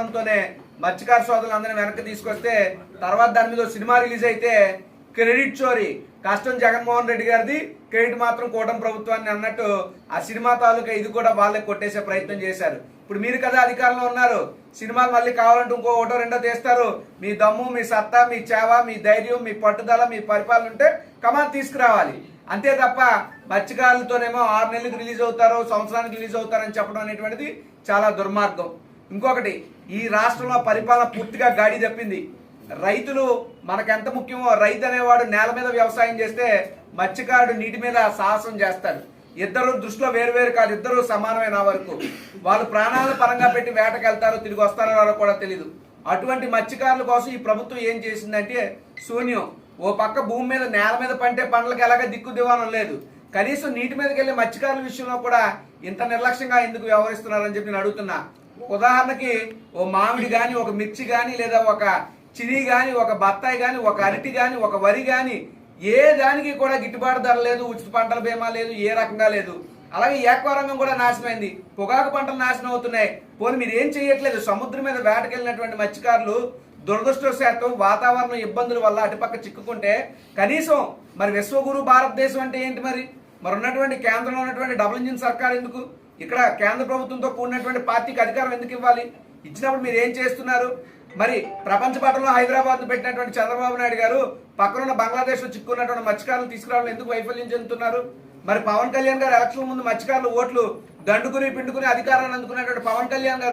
తోనే మత్స్యకార సోదరులు అందరిని వెనక్కి తీసుకొస్తే తర్వాత దాని మీద సినిమా రిలీజ్ అయితే క్రెడిట్ చోరీ. కష్టం జగన్మోహన్ రెడ్డి గారిది. క్రెడిట్ మాత్రం కూటమి ప్రభుత్వాన్ని అన్నట్టు ఆ సినిమా తాలూకా ఇది కూడా వాళ్ళకి కొట్టేసే ప్రయత్నం చేశారు. ఇప్పుడు మీరు కదా అధికారంలో ఉన్నారు. సినిమాలు మళ్ళీ కావాలంటే ఇంకో ఒకటో రెండో తీస్తారు. మీ దమ్ము మీ సత్తా మీ చేవ మీ ధైర్యం మీ పట్టుదల మీ పరిపాలన ఉంటే కమాన్ తీసుకురావాలి. అంతే తప్ప మత్స్యకారులతోనేమో ఆరు నెలలకు రిలీజ్ అవుతారు సంవత్సరానికి రిలీజ్ అవుతారని చెప్పడం అనేటువంటిది చాలా దుర్మార్గం. ఇంకొకటి ఈ రాష్ట్రంలో పరిపాలన పూర్తిగా గాడి తప్పింది. రైతులు మనకెంత ముఖ్యమో రైతు అనేవాడు నేల మీద వ్యవసాయం చేస్తే మత్స్యకారుడు నీటి మీద సాహసం చేస్తాడు. ఇద్దరు దృష్టిలో వేరు వేరు కాదు ఇద్దరు సమానమైన వరకు. వాళ్ళు ప్రాణాలను పరంగా పెట్టి వేటకెళ్తారో తిరిగి వస్తారో రారో కూడా తెలియదు అటువంటి మత్స్యకారుల కోసం ఈ ప్రభుత్వం ఏం చేసిందంటే శూన్యం. ఓ పక్క భూమి మీద నేల మీద పంటే పంటలకు ఎలాగ దిక్కు దివానం లేదు. కనీసం నీటి మీదకి వెళ్ళే మత్స్యకారుల విషయంలో కూడా ఇంత నిర్లక్ష్యంగా ఎందుకు వ్యవహరిస్తున్నారని చెప్పి నేను అడుగుతున్నా. ఉదాహరణకి ఓ మామిడి కానీ ఒక మిర్చి కానీ లేదా ఒక చిని కానీ ఒక బత్తాయి కానీ ఒక అరటి కానీ ఒక వరి కానీ ఏ దానికి కూడా గిట్టుబాటు ధర లేదు ఉచిత పంటల బీమా లేదు ఏ రకంగా లేదు. అలాగే ఏక్వారంగం కూడా నాశనమైంది. పొగాకు పంటలు నాశనం అవుతున్నాయి. పోనీ మీరు ఏం చేయట్లేదు? సముద్రం మీద వేటకెళ్ళినటువంటి మత్స్యకారులు దురదృష్టవశాత్తు వాతావరణ ఇబ్బందుల వల్ల అటుపక్క చిక్కుకుంటే కనీసం మరి విశ్వగురు భారతదేశం అంటే ఏంటి మరి? మరి ఉన్నటువంటి కేంద్రంలో ఉన్నటువంటి డబుల్ ఇంజిన్ సర్కార్ ఎందుకు? ఇక్కడ కేంద్ర ప్రభుత్వంతో కూడినటువంటి పార్టీకి అధికారం ఎందుకు ఇవ్వాలి? ఇచ్చినప్పుడు మీరు ఏం చేస్తున్నారు? మరి ప్రపంచ పటంలో హైదరాబాద్ పెట్టినటువంటి చంద్రబాబు నాయుడు గారు పక్కనున్న బంగ్లాదేశ్లో చిక్కున్నటువంటి మత్స్యకారులు తీసుకురావడం ఎందుకు వైఫల్యం చెందుతున్నారు? మరి పవన్ కళ్యాణ్ గారు ఎలక్షన్ ముందు మత్స్యకారులు ఓట్లు దండుకుని పిండుకుని అధికారాన్ని అందుకున్నటువంటి పవన్ కళ్యాణ్ గారు